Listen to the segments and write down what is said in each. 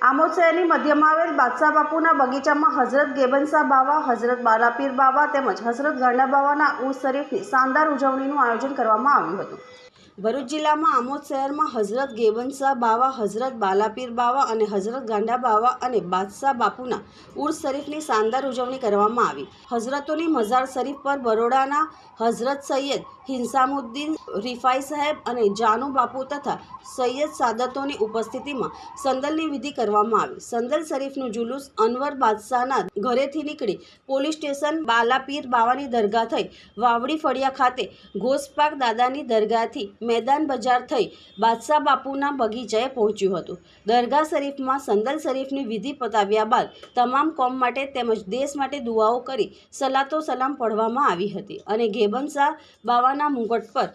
આમોદ મધ્યમાં આવેલ બાદશાહ બાપુના બગીચામાં હઝરત ગેબનશાહ બાવા, હઝરત બાલાપીર બાવા તેમજ હઝરત ગાંડા બાવાના ઉર્સ શરીફની શાનદાર ઉજવણીનું આયોજન કરવામાં આવ્યું હતું. ભરૂચ જિલ્લામાં આમોદ શહેરમાં હઝરત ગેબનશાહ બાવા, હઝરત બાલાપીર બાવા અને હઝરત ગાંડા બાવા અને બાદશાહ બાપુના ઉર્સ શરીફની શાનદાર ઉજવણી કરવામાં આવી. હઝરતોની મઝાર શરીફ પર બરોડાના હઝરત સૈયદ હિંસામુદ્દીન રિફાઈ સાહેબ અને જાનુ બાપુ તથા સૈયદ સાદતોની ઉપસ્થિતિમાં સંદલની વિધિ કરવામાં આવી. સંદલ શરીફનું જુલુસ અનવર બાદશાહના ઘરેથી નીકળી પોલીસ સ્ટેશન બાલાપીર બાવાની દરગાહ થઈ વાવડી ફળિયા ખાતે ઘોસપાક દાદાની દરગાહથી મેદાન બજાર થઈ બાદશાહ બાપુના બગીચાએ પહોંચ્યું હતું. દરગાહ શરીફમાં સંદલ શરીફની વિધિ પતાવ્યા બાદ તમામ કોમ માટે તેમજ દેશ માટે દુઆઓ કરી સલાતો સલામ પઢવામાં આવી હતી અને ઘેબનશાહ બાવાના મુગટ પર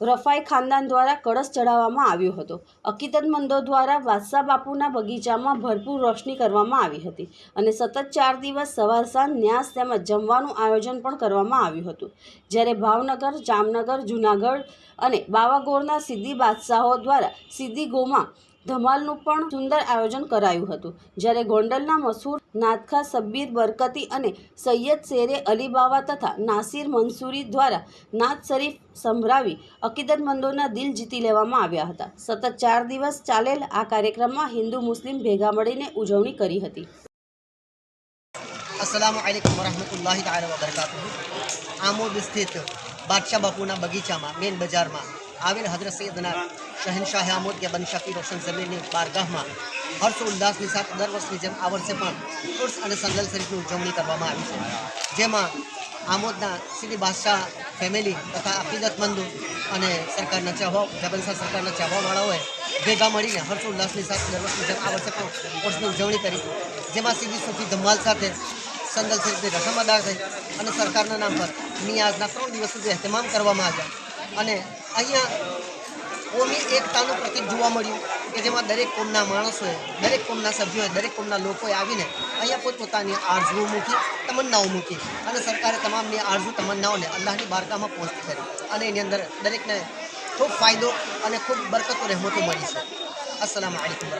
રફાઈ ખાનદાન દ્વારા કળશ ચડાવવામાં આવ્યો હતો. અકીદતમંદો દ્વારા વાસા બાપુના બગીચામાં ભરપૂર રોશની કરવામાં આવી હતી અને સતત ચાર દિવસ સવાર સાંજ ન્યાસ તેમજ જમવાનું આયોજન પણ કરવામાં આવ્યું હતું. જ્યારે ભાવનગર, જામનગર, જૂનાગઢ અને બાવાગોરના સિદ્ધિ બાદશાહો દ્વારા સિદ્ધિ ગોમાં ધમાલનું પણ સુંદર આયોજન કરાયું હતું, જ્યારે ગોંડલના મસૂર નાદખા સબ્બીર બરકતી અને સૈયદ શેરે અલીબાવા તથા નાસિર મંસૂરી દ્વારા નાદ શરીફ સંભળાવી અકીદતમંદોના દિલ જીતી લેવામાં આવ્યા હતા. સતત ચાર દિવસ ચાલેલ આ કાર્યક્રમમાં હિન્દુ મુસ્લિમ ભેગા મળીને ઉજવણી કરી હતી. અસલામુ આલેકુમ વરહમતુલ્લાહિ તાલા વબરકાતુહુ. આમોદ સ્થિત બાદશાહ બાપુના બગીચામાં મેન બજારમાં આવેલ હજરત સૈયદના શહેનશાહ આમોદ કે બનશાફી રોશન જમીનની બારગાહમાં હર્ષ ઉલ્લાસની સાથે દર વર્ષની જેમ આ વર્ષે પણ ઉર્સ અને સંગલ શરીફની ઉજવણી કરવામાં આવી છે જેમાં આમોદના શ્રી બાદશાહ ફેમિલી તથા અકીદતમંદો અને સરકારના ચાહવા જબલશાહ સરકારના ચાહવાવાળાઓએ ભેગા મળીને હર્ષ ઉલ્લાસની સાથે દર વર્ષની જેમ આ વર્ષે પણ ઉર્સની ઉજવણી કરી. જેમાં સીધી સુફી ધમાલ સાથે સંદલ શરીફની રસમ અદા થઈ અને સરકારના નામ પર નિયાઝના ત્રણ દિવસ સુધી અહેતમામ કરવામાં આવ્યા. અને અહીંયા કોમી એકતાનું પ્રતિક જોવા મળ્યું કે જેમાં દરેક કોમના માણસોએ, દરેક કોમના સભ્યોએ, દરેક કોમના લોકોએ આવીને અહીંયા પોતપોતાની આરજુઓ મૂકી, તમન્નાઓ મૂકી અને સરકારે તમામની આરજુ તમન્નાઓને અલ્લાહની બારકામાં પહોંચતી કરી અને એની અંદર દરેકને ખૂબ ફાયદો અને ખૂબ બરકતો, રહેમતો મળી છે. અસલામ આલેકુમ